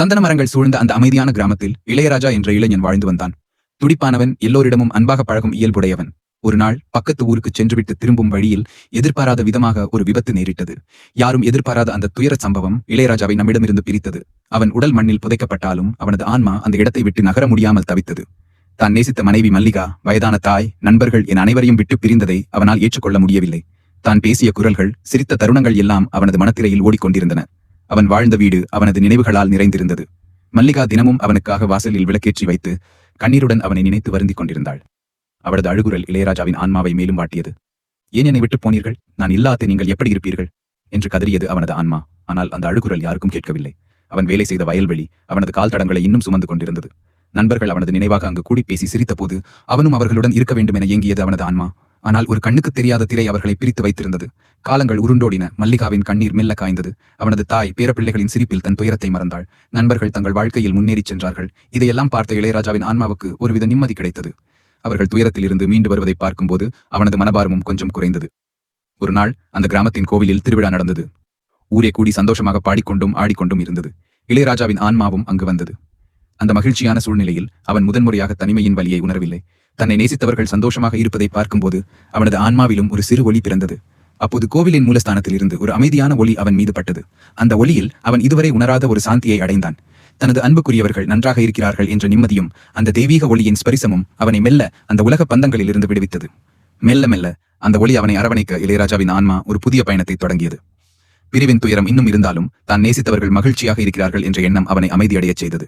சந்தன மரங்கள் சூழ்ந்த அந்த அமைதியான கிராமத்தில் இளையராஜா என்ற இளைஞன் வாழ்ந்து வந்தான். துடிப்பானவன் எல்லோரிடமும் அன்பாக பழகும் இயல்புடையவன். ஒரு நாள் பக்கத்து ஊருக்கு சென்றுவிட்டு திரும்பும் வழியில் எதிர்பாராத விதமாக ஒரு விபத்து நேரிட்டது. யாரும் எதிர்பாராத அந்த துயர சம்பவம் இளையராஜாவை நம்மிடமிருந்து பிரித்தது. அவன் உடல் மண்ணில் புதைக்கப்பட்டாலும் அவனது ஆன்மா அந்த இடத்தை விட்டு நகர முடியாமல் தவித்தது. தான் நேசித்த மனைவி மல்லிகா வயதான தாய் நண்பர்கள் என் அனைவரையும் விட்டு பிரிந்ததை அவனால் ஏற்றுக்கொள்ள முடியவில்லை. தான் பேசிய குரல்கள் சிரித்த தருணங்கள் எல்லாம் அவனது மனத்திரையில் ஓடிக்கொண்டிருந்தன. அவன் வாழ்ந்த வீடு அவனது நினைவுகளால் நிறைந்திருந்தது. மல்லிகா தினமும் அவனுக்காக வாசலில் விளக்கேற்றி வைத்து கண்ணீருடன் அவனை நினைத்து வருந்திக் கொண்டிருந்தாள். அவளது அழுகுரல் இளையராஜாவின் ஆன்மாவை மேலும் வாட்டியது. ஏன் என்னை விட்டுப் போனீர்கள்? நான் இல்லாத நீங்கள் எப்படி இருப்பீர்கள்? என்று கதறியது அவனது ஆன்மா. ஆனால் அந்த அழுகுரல் யாருக்கும் கேட்கவில்லை. அவன் வேலை செய்த வயல்வெளி அவனது கால் தடங்களை இன்னும் சுமந்து கொண்டிருந்தது. நண்பர்கள் அவனது நினைவாக அங்கு கூடி பேசி சிரித்தபோது அவனும் அவர்களுடன் இருக்க வேண்டும் என ஏங்கியது அவனது ஆன்மா. ஆனால் ஒரு கண்ணுக்கு தெரியாத திரை அவர்களை பிரித்து வைத்திருந்தது. காலங்கள் உருண்டோடின. மல்லிகாவின் கண்ணீர் மெல்ல காய்ந்தது. அவனது தாய் பேரப்பிள்ளைகளின் சிரிப்பில் தன் துயரத்தை மறந்தாள். நண்பர்கள் தங்கள் வாழ்க்கையில் முன்னேறிச் சென்றார்கள். இதையெல்லாம் பார்த்த இளையராஜாவின் ஆன்மாவுக்கு ஒருவித நிம்மதி கிடைத்தது. அவர்கள் துயரத்திலிருந்து மீண்டு வருவதை பார்க்கும்போது அவனது மனபாரமும் கொஞ்சம் குறைந்தது. ஒரு நாள் அந்த கிராமத்தின் கோவிலில் திருவிழா நடந்தது. ஊரே கூடி சந்தோஷமாக பாடிக்கொண்டும் ஆடிக்கொண்டும் இருந்தது. இளையராஜாவின் ஆன்மாவும் அங்கு வந்தது. அந்த மகிழ்ச்சியான சூழ்நிலையில் அவன் முதன்முறையாக தனிமையின் வலியை உணரவில்லை. தன்னை நேசித்தவர்கள் சந்தோஷமாக இருப்பதை பார்க்கும்போது அவனது ஆன்மாவிலும் ஒரு சிறு ஒளி பிறந்தது. அப்போது கோவிலின் மூலஸ்தானத்தில் இருந்து ஒரு அமைதியான ஒளி அவன் மீது பட்டது. அந்த ஒளியில் அவன் இதுவரை உணராத ஒரு சாந்தியை அடைந்தான். தனது அன்புக்குரியவர்கள் நன்றாக இருக்கிறார்கள் என்ற நிம்மதியும் அந்த தெய்வீக ஒளியின் ஸ்பரிசமும் அவனை மெல்ல அந்த உலக பந்தங்களில் இருந்து விடுவித்தது. மெல்ல மெல்ல அந்த ஒளி அவனை அரவணைக்க இளையராஜாவின் ஆன்மா ஒரு புதிய பயணத்தை தொடங்கியது. பிரிவின் துயரம் இன்னும் இருந்தாலும் தான் நேசித்தவர்கள் மகிழ்ச்சியாக இருக்கிறார்கள் என்ற எண்ணம் அவனை அமைதியடையச் செய்தது.